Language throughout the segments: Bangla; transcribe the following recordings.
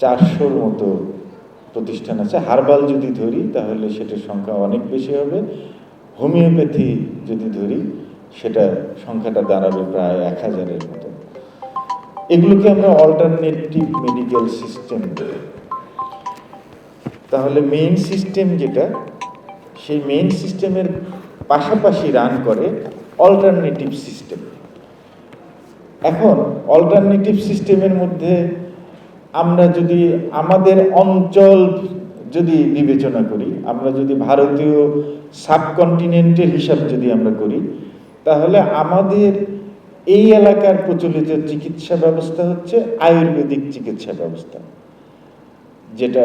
চারশোর মতো প্রতিষ্ঠান আছে। হার্বাল যদি ধরি, তাহলে সেটার সংখ্যা অনেক বেশি হবে। হোমিওপ্যাথি যদি ধরি সেটা সংখ্যাটা দাঁড়াবে প্রায় এক হাজারের মতো। এগুলোকে আমরা অল্টারনেটিভ মেডিকেল সিস্টেম বলি। তাহলে মেইন সিস্টেম যেটা, সেই মেইন সিস্টেমের পাশাপাশি রান করে অল্টারনেটিভ সিস্টেম এখন অল্টারনেটিভ সিস্টেমের মধ্যে আমরা যদি আমাদের অঞ্চল যদি বিবেচনা করি, আমরা যদি ভারতীয় সাবকন্টিনেন্টের হিসাব যদি আমরা করি, তাহলে আমাদের এই এলাকার প্রচলিত চিকিৎসা ব্যবস্থা হচ্ছে আয়ুর্বেদিক চিকিৎসা ব্যবস্থা, যেটা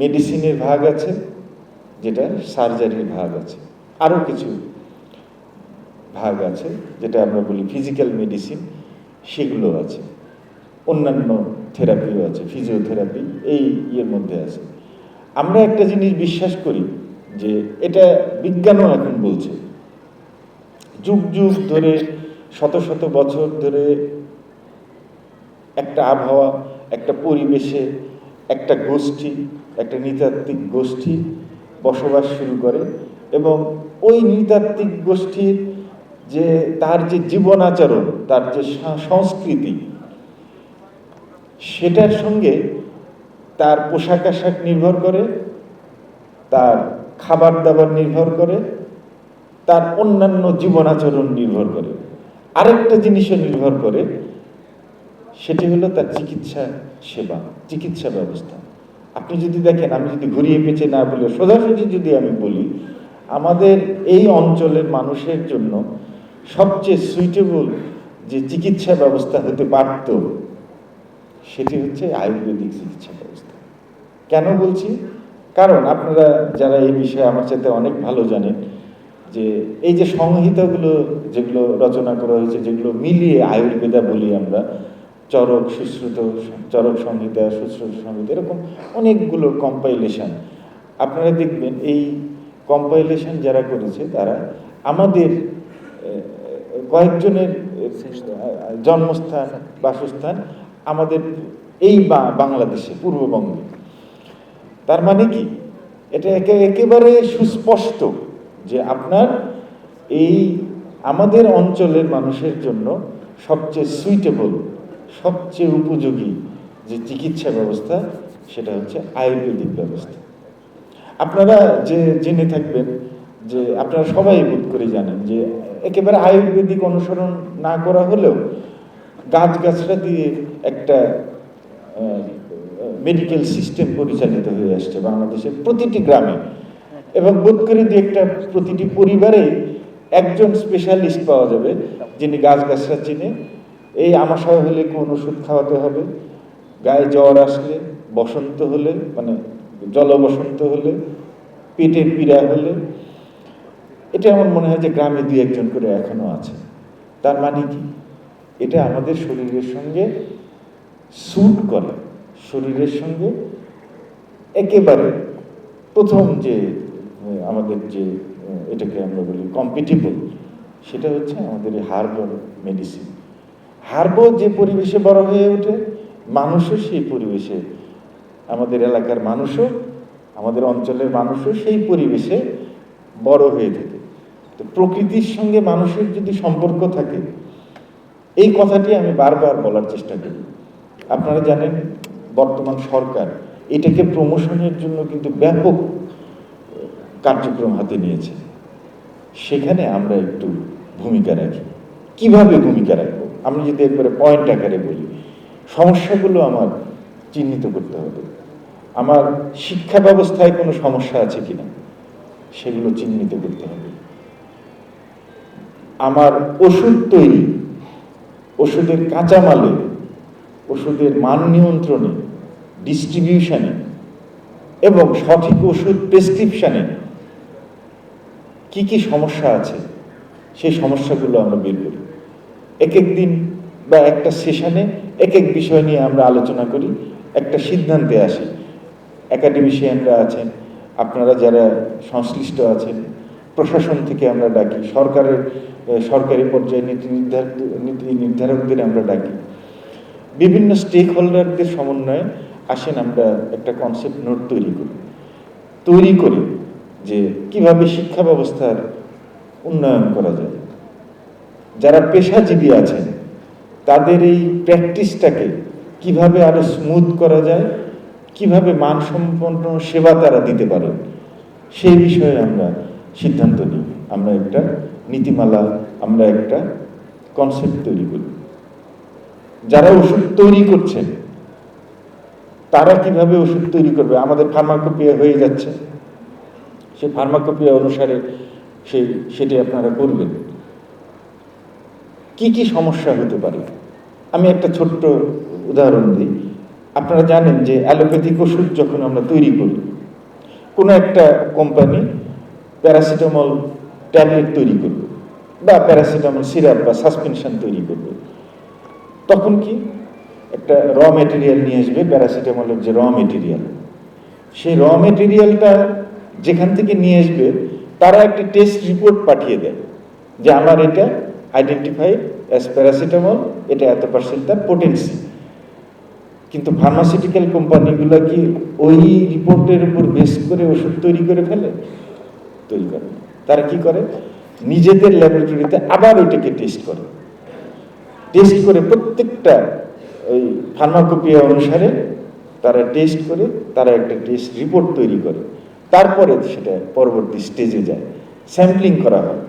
মেডিসিনের ভাগ আছে, যেটা সার্জারির ভাগ আছে, আরও কিছু ভাগ আছে, যেটা আমরা বলি ফিজিক্যাল মেডিসিন সেগুলো আছে। অন্যান্য থেরাপিও আছে ফিজিওথেরাপি এই ইয়ের মধ্যে আছে। আমরা একটা জিনিস বিশ্বাস করি যে এটা বিজ্ঞানও এখন বলছে। যুগ যুগ ধরে, শত শত বছর ধরে একটা আবহাওয়া, একটা পরিবেশে, একটা গোষ্ঠী, একটা নৃতাত্ত্বিক গোষ্ঠী বসবাস শুরু করে এবং ওই নৃতাত্ত্বিক গোষ্ঠীর যে তার যে জীবন আচরণ, তার যে সংস্কৃতি, সেটার সঙ্গে তার পোশাক আশাক নির্ভর করে, তার খাবার দাবার নির্ভর করে, তার অন্যান্য জীবন আচরণ নির্ভর করে। আরেকটা জিনিসও নির্ভর করে, সেটি হলো তার চিকিৎসা সেবা, চিকিৎসা ব্যবস্থা। আপনি যদি দেখেন, আমি যদি ঘুরিয়ে পেঁচে না বলে, সোজাসুজি যদি আমি বলি, আমাদের এই অঞ্চলের মানুষের জন্য সবচেয়ে সুইটেবল যে চিকিৎসা ব্যবস্থা হতে পারত সেটি হচ্ছে আয়ুর্বেদিক চিকিৎসা ব্যবস্থা। কেন বলছি? কারণ আপনারা যারা এই বিষয়ে আমার সাথে অনেক ভালো জানেন, যে এই যে সংহিতাগুলো যেগুলো রচনা করা হয়েছে, যেগুলো মিলিয়ে আয়ুর্বেদা বলি আমরা, চরক সুশ্রুত, চরক সংহিতা, সুশ্রুত সংহিতা, এরকম অনেকগুলো কম্পাইলেশন আপনারা দেখবেন এই কম্পাইলেশন যারা করেছে, তারা আমাদের কয়েকজনের জন্মস্থান, বাসস্থান আমাদের এই বাংলাদেশে, পূর্ববঙ্গে। তার মানে কি? এটা একে, একেবারে সুস্পষ্ট যে আপনার এই আমাদের অঞ্চলের মানুষের জন্য সবচেয়ে সুইটেবল সবচেয়ে উপযোগী যে চিকিৎসা ব্যবস্থা, সেটা হচ্ছে আয়ুর্বেদিক ব্যবস্থা। আপনারা যে জেনে থাকবেন যে আপনারা সবাই বোধ করে জানেন যে একেবারে আয়ুর্বেদিক অনুসরণ না করা হলেও গাছগাছরা দিয়ে একটা মেডিকেল সিস্টেম পরিচালিত হয়ে আসছে বাংলাদেশের প্রতিটি গ্রামে। এবং বোধ করি যে একটা প্রতিটি পরিবারে একজন স্পেশালিস্ট পাওয়া যাবে যিনি গাছগাছরা চিনে। এই আমাশয় হলে কোন ওষুধ খাওয়াতে হবে, গায়ে জ্বর আসলে, বসন্ত হলে মানে জলবসন্ত হলে, পেটের পীড়া হলে এটা আমার মনে হয় যে গ্রামে দুই একজন করে এখনও আছে। তার মানে কি? এটা আমাদের শরীরের সঙ্গে স্যুট করে। শরীরের সঙ্গে একেবারে প্রথম যে, আমাদের যে, এটাকে আমরা বলি কম্পিটিবল সেটা হচ্ছে আমাদের এই হার্বাল মেডিসিন হার্বো যে পরিবেশে বড় হয়ে ওঠে, মানুষও সেই পরিবেশে, আমাদের এলাকার মানুষও, আমাদের অঞ্চলের মানুষও সেই পরিবেশে বড় হয়ে থাকে। প্রকৃতির সঙ্গে মানুষের যদি সম্পর্ক থাকে, এই কথাটি আমি বারবার বলার চেষ্টা করি। আপনারা জানেন, বর্তমান সরকার এটাকে প্রমোশনের জন্য কিন্তু ব্যাপক কার্যক্রম হাতে নিয়েছে। সেখানে আমরা একটু ভূমিকা রাখি। কীভাবে ভূমিকা রাখব? আমি যদি একবারে পয়েন্ট আকারে বলি, সমস্যাগুলো আমার চিহ্নিত করতে হবে। আমার শিক্ষা ব্যবস্থায় কোনো সমস্যা আছে কিনা, সেগুলো চিহ্নিত করতে হবে। আমার ওষুধ তৈরি, ওষুধের কাঁচামালে, ওষুধের মান নিয়ন্ত্রণে ডিস্ট্রিবিউশনে এবং সঠিক ওষুধ প্রেসক্রিপশানে কি কি সমস্যা আছে, সেই সমস্যাগুলো আমরা বের করি। এক এক দিন বা একটা সেশনে এক এক বিষয় নিয়ে আমরা আলোচনা করি, একটা সিদ্ধান্তে আসি। একাডেমিশিয়ানরা আছেন, আপনারা যারা সংশ্লিষ্ট আছেন প্রশাসন থেকে আমরা ডাকি। সরকারের সরকারি পর্যায়ে নীতি নির্ধারক নীতি নির্ধারকদের আমরা ডাকি। বিভিন্ন স্টেক হোল্ডারদের সমন্বয়ে আসেন আমরা একটা কনসেপ্ট নোট তৈরি করি। তৈরি করি যে কীভাবে শিক্ষা ব্যবস্থার উন্নয়ন করা যায়। যারা পেশাজীবী আছেন, তাদের এই প্র্যাকটিসটাকে কীভাবে আরও স্মুথ করা যায়, কীভাবে মানসম্পন্ন সেবা তারা দিতে পারে সেই বিষয়ে আমরা সিদ্ধান্ত নিই। আমরা একটা নীতিমালা, আমরা একটা কনসেপ্ট তৈরি করি। যারা ওষুধ তৈরি করছেন তারা কীভাবে ওষুধ তৈরি করবে? আমাদের ফার্মাকোপিয়া হয়ে যাচ্ছে। সে ফার্মাকোপিয়া অনুসারে সেই সেটি আপনারা করবেন। কি কি সমস্যা হতে পারে? আমি একটা ছোট্ট উদাহরণ দিই। আপনারা জানেন যে অ্যালোপ্যাথিক ওষুধ যখন আমরা তৈরি করি, কোনো একটা কোম্পানি প্যারাসিটামল ট্যাবলেট তৈরি করবে বা প্যারাসিটামল সিরাপ বা সাসপেনশন তৈরি করবে। তখন কি? একটা র মেটেরিয়াল নিয়ে আসবে প্যারাসিটামলের যে র মেটেরিয়াল। সেই র মেটেরিয়ালটা যেখান থেকে নিয়ে আসবে, তারা একটি টেস্ট রিপোর্ট পাঠিয়ে দেয় যে আমার এটা আইডেন্টিফাই অ্যাজ প্যারাসিটামল, এটা এত পার্সেন্ট তার পোটেন্সি কিন্তু ফার্মাসিউটিক্যাল কোম্পানিগুলো কি ওই রিপোর্টের উপর বেস করে ওষুধ তৈরি করে ফেলে? তৈরি করে। তারা কি করে? নিজেদের ল্যাবরেটরিতে আবার ওইটাকে টেস্ট করে। টেস্ট করে প্রত্যেকটা ওই ফার্মাকোপিয়া অনুসারে তারা টেস্ট করে, তারা একটা টেস্ট রিপোর্ট তৈরি করে। তারপরে সেটা পরবর্তী স্টেজে যায়। স্যাম্পলিং করা হয়।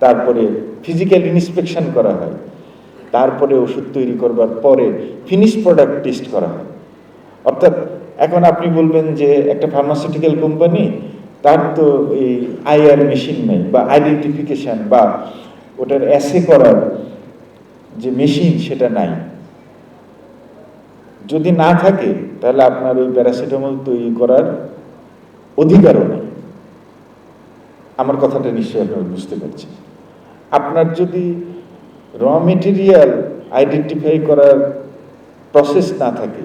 তারপরে ফিজিক্যাল ইন্সপেকশন করা হয়। তারপরে ওষুধ তৈরি করবার পরে ফিনিশ প্রোডাক্ট টেস্ট করা হয়। অর্থাৎ এখন আপনি বলবেন যে একটা ফার্মাসিউটিক্যাল কোম্পানি তার তো এই আইআর মেশিন নেই বা আইডেন্টিফিকেশন বা ওটার অ্যাসে করার যে মেশিন সেটা নাই। যদি না থাকে, তাহলে আপনার ওই প্যারাসিটামল তৈরি করার অধিকারও নেই। আমার কথাটা নিশ্চয়ই আপনারা বুঝতে পারছেন। আপনার যদি র মেটেরিয়াল আইডেন্টিফাই করার প্রসেস না থাকে,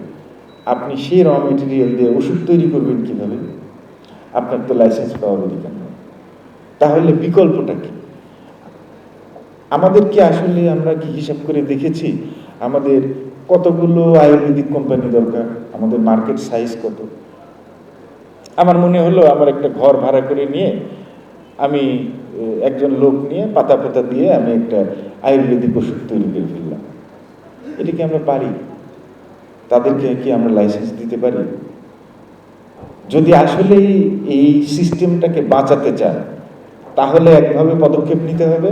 আপনি সেই র মেটেরিয়াল দিয়ে ওষুধ তৈরি করবেন কীভাবে? আপনার তো লাইসেন্স পাওয়ার অধিকার নেই। তাহলে বিকল্পটা কি? আমাদের কি আসলে আমরা কি হিসাব করে দেখেছি? আমাদের কতগুলো আয়ুর্বেদিক কোম্পানি দরকার? আমাদের মার্কেট সাইজ কত? আমার মনে হলো আমার একটা ঘর ভাড়া করে নিয়ে আমি একজন লোক নিয়ে পাতা পাতা দিয়ে আমি একটা আয়ুর্বেদিক ওষুধ তৈরি করে ফেললাম। এটা কি আমরা পারি? তাদেরকে কি আমরা লাইসেন্স দিতে পারি? যদি আসলে এই সিস্টেমটাকে বাঁচাতে চান, তাহলে একভাবে পদক্ষেপ নিতে হবে।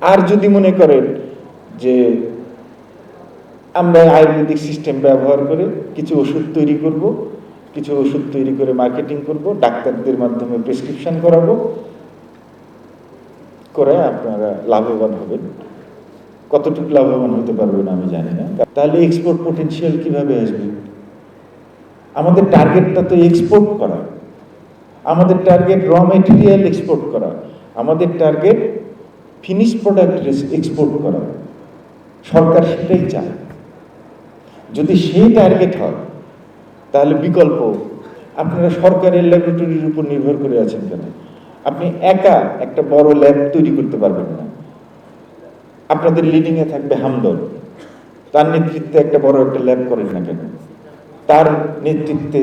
আর যদি মনে করেন যে আমরা আয়ুর্বেদিক সিস্টেম ব্যবহার করে কিছু ওষুধ তৈরি করব, কিছু ওষুধ তৈরি করে মার্কেটিং করব, ডাক্তারদের মাধ্যমে প্রেসক্রিপশন করাবো, করে আপনারা লাভবান হবেন। কতটুকু লাভবান হতে পারবেন আমি জানি না। তাহলে এক্সপোর্ট পোটেনশিয়াল কীভাবে আসবে? আমাদের টার্গেটটা তো এক্সপোর্ট করা। আমাদের টার্গেট র মেটেরিয়াল এক্সপোর্ট করা। আমাদের টার্গেট ফিনিশ প্রোডাক্ট এক্সপোর্ট করা। সরকার সেটাই চায়। যদি সেই টার্গেট হয়, তাহলে বিকল্প। আপনারা সরকারের ল্যাবরেটরির উপর নির্ভর করে আছেন কেন? আপনি একা একটা বড় ল্যাব তৈরি করতে পারবেন না। আপনাদের লিডিংয়ে থাকবে হামদল তার নেতৃত্বে একটা বড় একটা ল্যাব করেন না কেন? তার নেতৃত্বে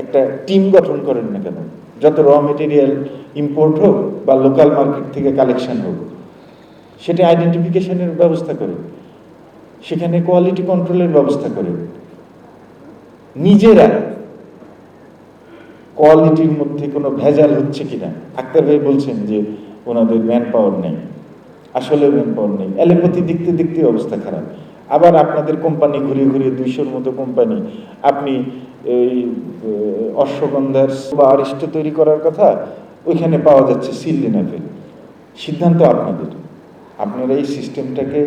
একটা টিম গঠন করেন না কেন? যত র মেটেরিয়াল ইম্পোর্ট হোক বা লোকাল মার্কেট থেকে কালেকশন হোক, সেটা আইডেন্টিফিকেশনের ব্যবস্থা করে, সেখানে কোয়ালিটি কন্ট্রোলের ব্যবস্থা করে। নিজেরা কোয়ালিটির মধ্যে কোনো ভেজাল হচ্ছে কিনা? আক্তার ভাই বলছেন যে ওনাদের ম্যান পাওয়ার নেই। আসলে ম্যান পাওয়ার নেই। অ্যালোপ্যাথি দেখতে দেখতে অবস্থা খারাপ। আবার আপনাদের কোম্পানি ঘুরে ঘুরে দুইশোর মতো কোম্পানি। আপনি এই অশ্বগন্ধার বা আরিষ্ট তৈরি করার কথা, ওইখানে পাওয়া যাচ্ছে সিলিনাফেল সিদ্ধান্ত আপনাদের। আপনারা এই সিস্টেমটাকে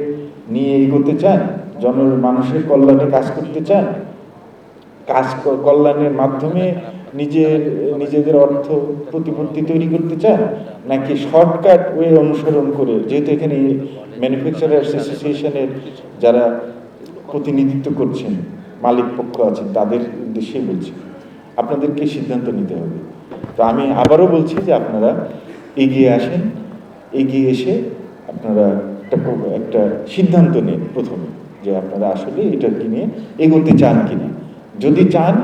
নিয়ে এগোতে চান জন মানুষের কল্যাণে কাজ করতে চান। কাজ কল্যাণের মাধ্যমে নিজের নিজেদের অর্থ প্রতিপত্তি তৈরি করতে চান, নাকি শর্টকাট ওয়ে অনুসরণ করে, যেহেতু এখানে ম্যানুফ্যাকচারার্স অ্যাসোসিয়েশনের যারা প্রতিনিধিত্ব করছেন, মালিক পক্ষ আছেন তাদের উদ্দেশ্যে বলছি, আপনাদেরকে সিদ্ধান্ত নিতে হবে। তো আমি আবারও বলছি যে আপনারা এগিয়ে আসেন, এগিয়ে এসে আপনারা একটা একটা সিদ্ধান্ত নিন প্রথমে, যে আপনারা আসলে এটা কিনে এগোতে চান কিনা। যদি চান,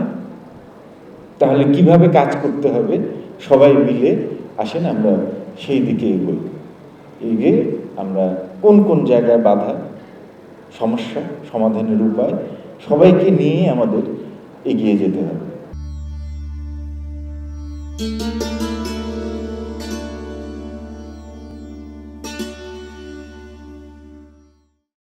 তাহলে কীভাবে কাজ করতে হবে, সবাই মিলে আসেন, আমরা সেই দিকে এগোই। এগিয়ে আমরা কোন কোন জায়গায় বাধা সমস্যা সমাধানের উপায় সবাইকে নিয়ে আমাদের এগিয়ে যেতে হবে।